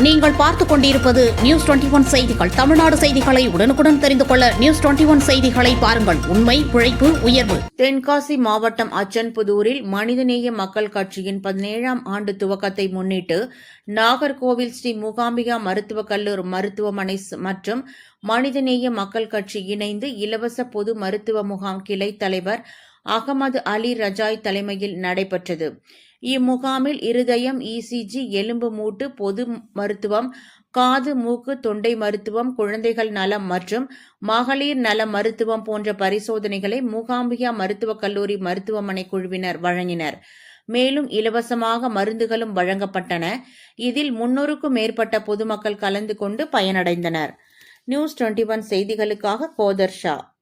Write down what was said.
நீங்கள் பார்த்துக் கொண்டிருப்பது நியூஸ் டுவெண்டி ஒன் செய்திகள். தமிழ்நாடு செய்திகளை உடனுக்குடன் தெரிந்து கொள்ள நியூஸ் டுவெண்டி ஒன் செய்திகளை பாருங்கள். உண்மை உழைப்பு உயர்வு. தென்காசி மாவட்டம் அச்சன்புதூரில் மனிதநேய மக்கள் கட்சியின் பதினேழாம் ஆண்டு துவக்கத்தை முன்னிட்டு நாகர்கோவில் ஸ்ரீ மூகாம்பிகா மருத்துவக் கல்லூரி மருத்துவமனை மற்றும் மனிதநேய மக்கள் கட்சி இணைந்து இலவச பொது மருத்துவ முகாம் கிளை தலைவர் அகமது அலி ரஜாய் தலைமையில் நடைபெற்றது. இம்முகாமில் இருதயம் இசிஜி எலும்பு மூட்டு பொது மருத்துவம் காது மூக்கு தொண்டை மருத்துவம் குழந்தைகள் நலம் மற்றும் மகளிர் நல மருத்துவம் போன்ற பரிசோதனைகளை மூகாம்பிகா மருத்துவக் கல்லூரி மருத்துவமனை குழுவினர் வழங்கினர். மேலும் இலவசமாக மருந்துகளும் வழங்கப்பட்டன. இதில் முன்னூறுக்கும் மேற்பட்ட பொதுமக்கள் கலந்து கொண்டு பயனடைந்தனர். நியூஸ் டுவெண்டி ஒன் செய்திகளுக்காக கோதர் ஷா.